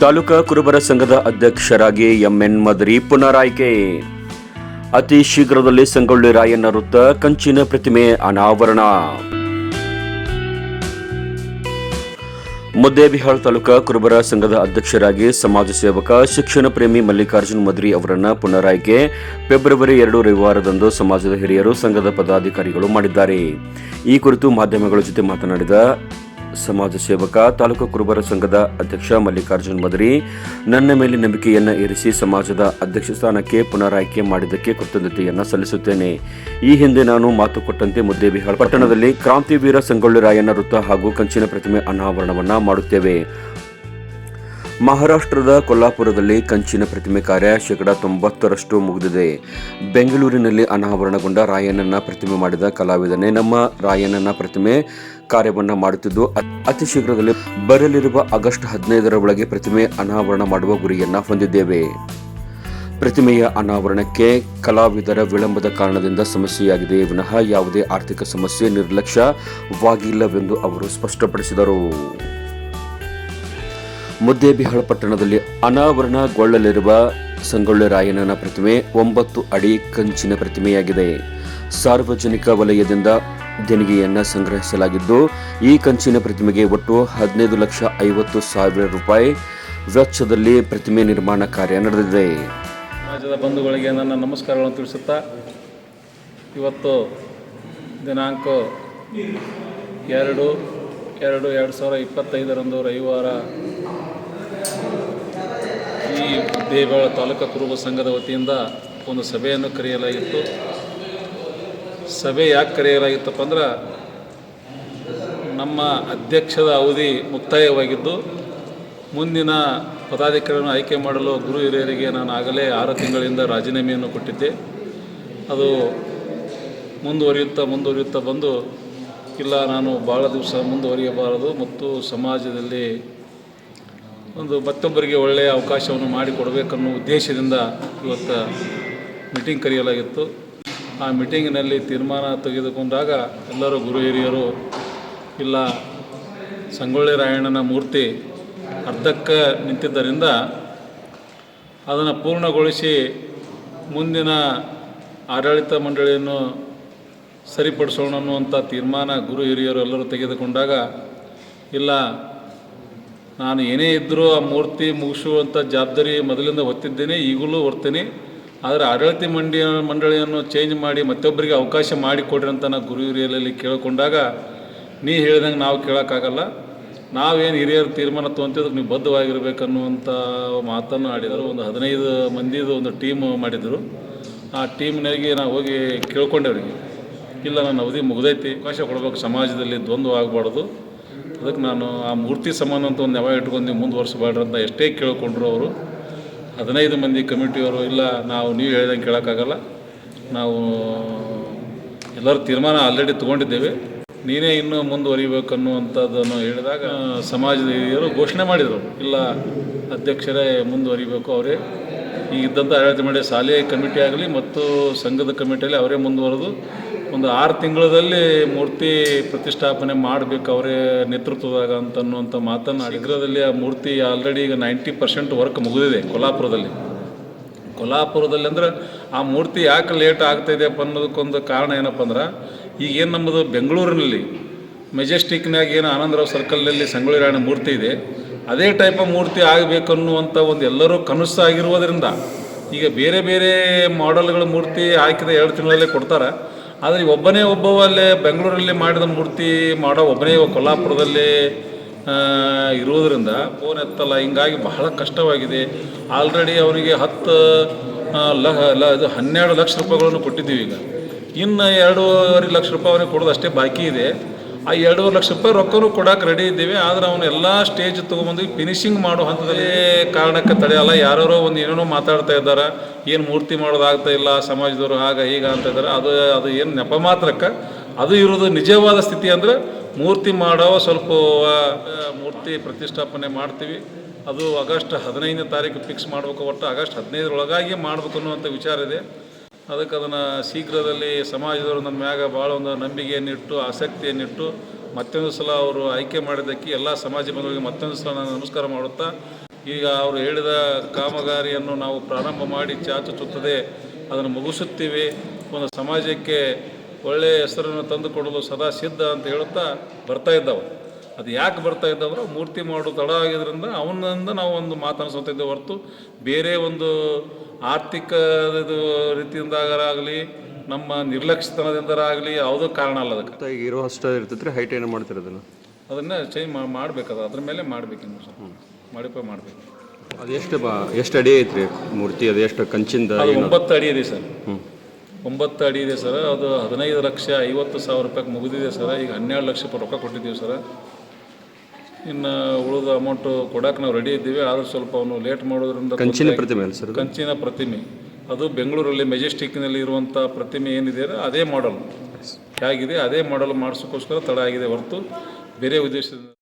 ತಾಲೂಕಾ ಕುರುಬರ ಸಂಘದ ಅಧ್ಯಕ್ಷರಾಗಿ ಎಂಎನ್ ಮದರಿ ಪುನರಾಯ್ಕೆ. ಅತಿ ಶೀಘ್ರದಲ್ಲಿ ಸಂಗೊಳ್ಳಿ ರಾಯಣ್ಣ ವೃತ್ತ ಕಂಚಿನ ಪ್ರತಿಮೆ ಅನಾವರಣ. ಮುದ್ದೇಬಿಹಾಳ್ ತಾಲೂಕಾ ಕುರುಬರ ಸಂಘದ ಅಧ್ಯಕ್ಷರಾಗಿ ಸಮಾಜ ಸೇವಕ, ಶಿಕ್ಷಣ ಪ್ರೇಮಿ ಮಲ್ಲಿಕಾರ್ಜುನ್ ಮದ್ರಿ ಅವರನ್ನು ಪುನರಾಯ್ಕೆ ಫೆಬ್ರವರಿ ಎರಡು ರವಿವಾರದಂದು ಸಮಾಜದ ಹಿರಿಯರು, ಸಂಘದ ಪದಾಧಿಕಾರಿಗಳು ಮಾಡಿದ್ದಾರೆ. ಈ ಕುರಿತು ಮಾಧ್ಯಮಗಳ ಜೊತೆ ಮಾತನಾಡಿದ ಸಮಾಜ ಸೇವಕ, ತಾಲೂಕು ಕುರುಬರ ಸಂಘದ ಅಧ್ಯಕ್ಷ ಮಲ್ಲಿಕಾರ್ಜುನ್ ಮದರಿ. ನನ್ನ ಮೇಲೆ ನಂಬಿಕೆಯನ್ನು ಇರಿಸಿ ಸಮಾಜದ ಅಧ್ಯಕ್ಷ ಸ್ಥಾನಕ್ಕೆ ಪುನರಾಯ್ಕೆ ಮಾಡಿದ್ದಕ್ಕೆ ಕೃತಜ್ಞತೆಯನ್ನು ಸಲ್ಲಿಸುತ್ತೇನೆ. ಈ ಹಿಂದೆ ನಾನು ಮಾತು ಕೊಟ್ಟಂತೆ ಮುದ್ದೇಬಿಹಾಳ್ ಪಟ್ಟಣದಲ್ಲಿ ಕ್ರಾಂತಿವೀರ ಸಂಗೊಳ್ಳಿ ರಾಯಣ್ಣ ವೃತ್ತ ಹಾಗೂ ಕಂಚಿನ ಪ್ರತಿಮೆ ಅನಾವರಣವನ್ನ ಮಾಡುತ್ತೇವೆ. ಮಹಾರಾಷ್ಟ್ರದ ಕೊಲ್ಲಾಪುರದಲ್ಲಿ ಕಂಚಿನ ಪ್ರತಿಮೆ ಕಾರ್ಯ ಶೇಕಡ ತೊಂಬತ್ತರಷ್ಟು ಮುಗಿದಿದೆ. ಬೆಂಗಳೂರಿನಲ್ಲಿ ಅನಾವರಣಗೊಂಡ ರಾಯಣ್ಣನ ಪ್ರತಿಮೆ ಮಾಡಿದ ಕಲಾವಿದನೇ ನಮ್ಮ ರಾಯಣ್ಣನ ಪ್ರತಿಮೆ. ಕಾರ್ಯವನ್ನು ಮಾಡುತ್ತಿದ್ದು, ಅತಿ ಶೀಘ್ರದಲ್ಲಿ ಬರಲಿರುವ ಆಗಸ್ಟ್ ಹದಿನೈದರ ಒಳಗೆ ಪ್ರತಿಮೆ ಅನಾವರಣ ಮಾಡುವ ಗುರಿಯನ್ನ ಹೊಂದಿದ್ದೇವೆ. ಪ್ರತಿಮೆಯ ಅನಾವರಣಕ್ಕೆ ಕಲಾವಿದರ ವಿಳಂಬದ ಕಾರಣದಿಂದ ಸಮಸ್ಯೆಯಾಗಿದೆ. ವಿನಃ ಯಾವುದೇ ಆರ್ಥಿಕ ಸಮಸ್ಯೆ ನಿರ್ಲಕ್ಷ್ಯವಾಗಿಲ್ಲವೆಂದು ಅವರು ಸ್ಪಷ್ಟಪಡಿಸಿದರು. ಮುದ್ದೇಬಿಹಾಳ ಪಟ್ಟಣದಲ್ಲಿ ಅನಾವರಣಗೊಳ್ಳಲಿರುವ ಸಂಗೊಳ್ಳಿ ರಾಯಣ್ಣನ ಪ್ರತಿಮೆ ಒಂಬತ್ತು ಅಡಿ ಕಂಚಿನ ಪ್ರತಿಮೆಯಾಗಿದೆ. ಸಾರ್ವಜನಿಕ ವಲಯದಿಂದ ದೇಣಿಗೆಯನ್ನು ಸಂಗ್ರಹಿಸಲಾಗಿದ್ದು, ಈ ಕಂಚಿನ ಪ್ರತಿಮೆಗೆ ಒಟ್ಟು ಹದಿನೈದು ಲಕ್ಷ ಐವತ್ತು ಸಾವಿರ ರೂಪಾಯಿ ವೆಚ್ಚದಲ್ಲಿ ಪ್ರತಿಮೆ ನಿರ್ಮಾಣ ಕಾರ್ಯ ನಡೆದಿದೆ. ಸಮಾಜದ ಬಂಧುಗಳಿಗೆ ನನ್ನ ನಮಸ್ಕಾರಗಳನ್ನು ತಿಳಿಸುತ್ತಾ, ಇವತ್ತು ದಿನಾಂಕ ಎರಡು ಎರಡು ಎರಡು ಸಾವಿರ ಇಪ್ಪತ್ತೈದರಂದು ರವಿವಾರ ಈ ದೇವಾಳ ತಾಲೂಕು ಕುರುಬ ಸಂಘದ ವತಿಯಿಂದ ಒಂದು ಸಭೆಯನ್ನು ಕರೆಯಲಾಗಿತ್ತು. ಸಭೆ ಯಾಕೆ ಕರೆಯಲಾಗಿತ್ತಪ್ಪ ಅಂದ್ರೆ, ನಮ್ಮ ಅಧ್ಯಕ್ಷದ ಅವಧಿ ಮುಕ್ತಾಯವಾಗಿದ್ದು, ಮುಂದಿನ ಪದಾಧಿಕಾರಿಯನ್ನು ಆಯ್ಕೆ ಮಾಡಲು ಗುರು ಹಿರಿಯರಿಗೆ ನಾನು ಆಗಲೇ ಆರು ತಿಂಗಳಿಂದ ರಾಜೀನಾಮೆಯನ್ನು ಕೊಟ್ಟಿದ್ದೆ. ಅದು ಮುಂದುವರಿಯುತ್ತಾ ಮುಂದುವರಿಯುತ್ತಾ ಬಂದು, ಇಲ್ಲ ನಾನು ಭಾಳ ದಿವಸ ಮುಂದುವರಿಯಬಾರದು ಮತ್ತು ಸಮಾಜದಲ್ಲಿ ಒಂದು ಮತ್ತೊಬ್ಬರಿಗೆ ಒಳ್ಳೆಯ ಅವಕಾಶವನ್ನು ಮಾಡಿಕೊಡಬೇಕನ್ನೋ ಉದ್ದೇಶದಿಂದ ಇವತ್ತು ಮೀಟಿಂಗ್ ಕರೆಯಲಾಗಿತ್ತು. ಆ ಮೀಟಿಂಗಿನಲ್ಲಿ ತೀರ್ಮಾನ ತೆಗೆದುಕೊಂಡಾಗ ಎಲ್ಲರೂ ಗುರು ಹಿರಿಯರು, ಇಲ್ಲ, ಸಂಗೊಳ್ಳಿ ರಾಯಣ್ಣನ ಮೂರ್ತಿ ಅರ್ಧಕ್ಕೆ ನಿಂತಿದ್ದರಿಂದ ಅದನ್ನು ಪೂರ್ಣಗೊಳಿಸಿ ಮುಂದಿನ ಆಡಳಿತ ಮಂಡಳಿಯನ್ನು ಸರಿಪಡಿಸೋಣ ಅನ್ನುವಂಥ ತೀರ್ಮಾನ ಗುರು ಹಿರಿಯರು ಎಲ್ಲರೂ ತೆಗೆದುಕೊಂಡಾಗ, ಇಲ್ಲ, ನಾನು ಏನೇ ಇದ್ದರೂ ಆ ಮೂರ್ತಿ ಮುಗಿಸುವಂಥ ಜವಾಬ್ದಾರಿ ಮೊದಲಿಂದ ಹೊತ್ತಿದ್ದೇನೆ, ಈಗಲೂ ಹೊರ್ತೀನಿ. ಆದರೆ ಆಡಳಿತ ಮಂಡಿ ಮಂಡಳಿಯನ್ನು ಚೇಂಜ್ ಮಾಡಿ ಮತ್ತೊಬ್ಬರಿಗೆ ಅವಕಾಶ ಮಾಡಿ ಕೊಡ್ರಿ ಅಂತ ನಾನು ಗುರು ಹಿರಿಯರಲ್ಲಿ ಕೇಳಿಕೊಂಡಾಗ, ನೀ ಹೇಳಿದಂಗೆ ನಾವು ಕೇಳೋಕ್ಕಾಗಲ್ಲ. ನಾವೇನು ಹಿರಿಯರು ತೀರ್ಮಾನ ತೊಗೊಂತಿದ್ರು ನೀವು ಬದ್ಧವಾಗಿರ್ಬೇಕನ್ನುವಂಥ ಮಾತನ್ನು ಆಡಿದರು. ಒಂದು ಹದಿನೈದು ಮಂದಿದು ಒಂದು ಟೀಮ್ ಮಾಡಿದರು. ಆ ಟೀಮ್ನಾಗೆ ನಾವು ಹೋಗಿ ಕೇಳ್ಕೊಂಡವ್ರಿಗೆ, ಇಲ್ಲ, ನನ್ನ ಅವಧಿ ಮುಗ್ದೈತಿ. ಅವಕಾಶ ಕೊಡಬೇಕು. ಸಮಾಜದಲ್ಲಿ ದ್ವಂದ್ವ ಆಗಬಾರ್ದು. ಅದಕ್ಕೆ ನಾನು ಆ ಮೂರ್ತಿ ಸಮಾನ ಅಂತ ಒಂದು ನೆವ ಇಟ್ಕೊಂಡು ನೀವು ಮುಂದುವರ್ಸಬೇಡ್ರಿ ಅಂತ ಎಷ್ಟೇ ಕೇಳಿಕೊಂಡ್ರು ಅವರು. ಹದಿನೈದು ಮಂದಿ ಕಮಿಟಿಯವರು, ಇಲ್ಲ, ನಾವು ನೀವು ಹೇಳಿದಂಗೆ ಕೇಳೋಕ್ಕಾಗಲ್ಲ. ನಾವು ಎಲ್ಲರೂ ತೀರ್ಮಾನ ಆಲ್ರೆಡಿ ತೊಗೊಂಡಿದ್ದೇವೆ. ನೀನೇ ಇನ್ನೂ ಮುಂದುವರಿಬೇಕು ಅನ್ನುವಂಥದ್ದನ್ನು ಹೇಳಿದಾಗ ಸಮಾಜದ ಹಿರಿಯರು ಘೋಷಣೆ ಮಾಡಿದರು. ಇಲ್ಲ, ಅಧ್ಯಕ್ಷರೇ ಮುಂದುವರಿಬೇಕು, ಅವರೇ. ಈಗ ಇದ್ದಂಥ ಆಡಳಿತ ಮಂಡಳಿ ಶಾಲೆ ಕಮಿಟಿ ಆಗಲಿ ಮತ್ತು ಸಂಘದ ಕಮಿಟಿಯಲ್ಲಿ ಅವರೇ ಮುಂದುವರೆದು ಒಂದು ಆರು ತಿಂಗಳಲ್ಲಿ ಮೂರ್ತಿ ಪ್ರತಿಷ್ಠಾಪನೆ ಮಾಡಬೇಕು ಅವರೇ ನೇತೃತ್ವದಾಗ ಅಂತ ಅನ್ನುವಂಥ ಮಾತನ್ನು ಶೀಘ್ರದಲ್ಲಿ ಆ ಮೂರ್ತಿ ಆಲ್ರೆಡಿ ಈಗ ನೈಂಟಿ ಪರ್ಸೆಂಟ್ ವರ್ಕ್ ಮುಗಿದಿದೆ ಕೊಲ್ಹಾಪುರದಲ್ಲಿ. ಕೊಲ್ಹಾಪುರದಲ್ಲಿ ಅಂದ್ರೆ ಆ ಮೂರ್ತಿ ಯಾಕೆ ಲೇಟ್ ಆಗ್ತಾಯಿದೆಯಪ್ಪ ಅನ್ನೋದಕ್ಕೊಂದು ಕಾರಣ ಏನಪ್ಪ ಅಂದ್ರೆ ಈಗೇನು ನಮ್ಮದು ಬೆಂಗಳೂರಿನಲ್ಲಿ ಮೆಜೆಸ್ಟಿಕ್ನಾಗ ಏನು ಆನಂದರಾವ್ ಸರ್ಕಲ್ನಲ್ಲಿ ಸಂಗೊಳ್ಳಿ ರಾಯಣ ಮೂರ್ತಿ ಇದೆ. ಅದೇ ಟೈಪ್ ಮೂರ್ತಿ ಆಗಬೇಕು ಅನ್ನುವಂಥ ಒಂದು ಎಲ್ಲರೂ ಕನಸು ಆಗಿರುವುದರಿಂದ ಈಗ ಬೇರೆ ಬೇರೆ ಮಾಡೆಲ್ಗಳ ಮೂರ್ತಿ ಹಾಕಿದ ಎರಡು ತಿಂಗಳಲ್ಲೇ ಕೊಡ್ತಾರೆ. ಆದರೆ ಒಬ್ಬನೇ ಒಬ್ಬವ ಅಲ್ಲೇ ಬೆಂಗಳೂರಲ್ಲಿ ಮಾಡಿದ ಮೂರ್ತಿ ಮಾಡೋ ಒಬ್ಬನೇ ಕೊಲ್ಲಾಪುರದಲ್ಲಿ ಇರೋದರಿಂದ ಫೋನ್ ಎತ್ತಲ್ಲ. ಹಿಂಗಾಗಿ ಬಹಳ ಕಷ್ಟವಾಗಿದೆ. ಆಲ್ರೆಡಿ ಅವನಿಗೆ ಹತ್ತು ಲ, ಇದು ಹನ್ನೆರಡು ಲಕ್ಷ ರೂಪಾಯಿಗಳನ್ನು ಕೊಟ್ಟಿದ್ದೀವಿ ಈಗ. ಇನ್ನು ಎರಡೂವರೆ ಲಕ್ಷ ರೂಪಾಯಿ ಅವನಿಗೆ ಕೊಡೋದು ಅಷ್ಟೇ ಬಾಕಿ ಇದೆ. ಆ ಎರಡೂವರೆ ಲಕ್ಷ ರೂಪಾಯಿ ರೊಕ್ಕನೂ ಕೊಡಕ್ಕೆ ರೆಡಿ ಇದ್ದೀವಿ. ಆದರೆ ಅವನು ಎಲ್ಲ ಸ್ಟೇಜ್ ತೊಗೊಂಬಂದು ಫಿನಿಶಿಂಗ್ ಮಾಡೋ ಹಂತದಲ್ಲಿ ಕಾರಣಕ್ಕೆ ತಡೆಯಲ್ಲ. ಯಾರೋ ಒಂದು ಏನೇನೋ ಮಾತಾಡ್ತಾ ಇದ್ದಾರೆ. ಏನು ಮೂರ್ತಿ ಮಾಡೋದಾಗ್ತಾ ಇಲ್ಲ ಸಮಾಜದವರು ಆಗ ಈಗ ಅಂತ ಇದ್ದಾರೆ. ಅದು ಅದು ಏನು ನೆಪ ಮಾತ್ರಕ್ಕೆ. ಅದು ಇರೋದು ನಿಜವಾದ ಸ್ಥಿತಿ ಅಂದರೆ ಮೂರ್ತಿ ಮಾಡೋ ಸ್ವಲ್ಪ ಮೂರ್ತಿ ಪ್ರತಿಷ್ಠಾಪನೆ ಮಾಡ್ತೀವಿ. ಅದು ಆಗಸ್ಟ್ ಹದಿನೈದನೇ ತಾರೀಕು ಫಿಕ್ಸ್ ಮಾಡಬೇಕು. ಒಟ್ಟು ಆಗಸ್ಟ್ ಹದಿನೈದರೊಳಗಾಗಿ ಮಾಡಬೇಕು ಅನ್ನುವಂಥ ವಿಚಾರ ಇದೆ. ಅದಕ್ಕೆ ಅದನ್ನು ಶೀಘ್ರದಲ್ಲಿ ಸಮಾಜದವರು ನನ್ನ ಮ್ಯಾಗ ಭಾಳ ಒಂದು ನಂಬಿಕೆಯನ್ನಿಟ್ಟು ಆಸಕ್ತಿಯನ್ನಿಟ್ಟು ಮತ್ತೊಂದು ಸಲ ಅವರು ಆಯ್ಕೆ ಮಾಡಿದ್ದಕ್ಕೆ ಎಲ್ಲ ಸಮಾಜ ಬಂಧುಗಳಿಗೆ ಮತ್ತೊಂದು ಸಲ ನಾನು ನಮಸ್ಕಾರ ಮಾಡುತ್ತಾ, ಈಗ ಅವರು ಹೇಳಿದ ಕಾಮಗಾರಿಯನ್ನು ನಾವು ಪ್ರಾರಂಭ ಮಾಡಿ ಚಾಚು ಅದನ್ನು ಮುಗಿಸುತ್ತೀವಿ. ಒಂದು ಸಮಾಜಕ್ಕೆ ಒಳ್ಳೆಯ ಹೆಸರನ್ನು ತಂದುಕೊಡಲು ಸದಾ ಸಿದ್ಧ ಅಂತ ಹೇಳುತ್ತಾ ಬರ್ತಾ ಇದ್ದಾವೆ ಅದು ಯಾಕೆ ಬರ್ತಾ ಇದ್ದಾವೆ ಮೂರ್ತಿ ಮಾಡು ತಡ ಆಗಿದ್ದರಿಂದ ಅವನಿಂದ ನಾವು ಒಂದು ಮಾತನಾಡಿಸುತ್ತಿದ್ದೆ ಹೊರತು ಬೇರೆ ಒಂದು ಆರ್ಥಿಕ ಇದು ರೀತಿಯಿಂದಾಗಲಿ ನಮ್ಮ ನಿರ್ಲಕ್ಷ್ಯತನದಿಂದರಾಗಲಿ ಯಾವುದೂ ಕಾರಣ ಅಲ್ಲ ಅದಕ್ಕೆ. ಈಗ ಇರೋ ಅಷ್ಟು ಇರ್ತೈತ್ರಿ ಹೈಟ್ ಏನು ಮಾಡ್ತಿರೋದಲ್ಲ ಅದನ್ನು? ಚೇಂಜ್ ಮಾಡ್ಬೇಕದ ಅದ್ರ ಮೇಲೆ ಮಾಡ್ಬೇಕು ಸರ್ ಮಾಡಿಪ ಮಾಡಬೇಕು. ಅದು ಎಷ್ಟು ಬಾ ಎಷ್ಟು ಅಡಿ ಐತ್ರಿ ಮೂರ್ತಿ? ಅದು ಎಷ್ಟು ಕಂಚಿಂದ ಒಂಬತ್ತು ಅಡಿ ಇದೆ ಸರ್. ಒಂಬತ್ತು ಅಡಿ ಇದೆ ಸರ್. ಅದು ಹದಿನೈದು ಲಕ್ಷ ಐವತ್ತು ಸಾವಿರ ರೂಪಾಯಿಗೆ ಮುಗಿದಿದೆ ಸರ್. ಈಗ ಹನ್ನೆರಡು ಲಕ್ಷ ರೂಪಾಯಿ ರೊಕ್ಕ ಕೊಟ್ಟಿದ್ದೀವಿ ಸರ್. ಇನ್ನು ಉಳಿದ ಅಮೌಂಟು ಕೊಡಕ್ಕೆ ನಾವು ರೆಡಿ ಇದ್ದೀವಿ. ಆದರೂ ಸ್ವಲ್ಪ ಅವನು ಲೇಟ್ ಮಾಡೋದ್ರಿಂದ ಕಂಚಿನ ಪ್ರತಿಮೆ ಅಲ್ಲ ಸರ್ ಕಂಚಿನ ಪ್ರತಿಮೆ. ಅದು ಬೆಂಗಳೂರಲ್ಲಿ ಮೆಜೆಸ್ಟಿಕ್ನಲ್ಲಿ ಇರುವಂಥ ಪ್ರತಿಮೆ ಏನಿದೆ ಅದೇ ಮಾಡಲ್ ಹೇಗಿದೆ? ಅದೇ ಮಾಡಲ್ ಮಾಡಿಸೋಕ್ಕೋಸ್ಕರ ತಡ ಆಗಿದೆ ಹೊರತು ಬೇರೆ ಉದ್ದೇಶದಿಂದ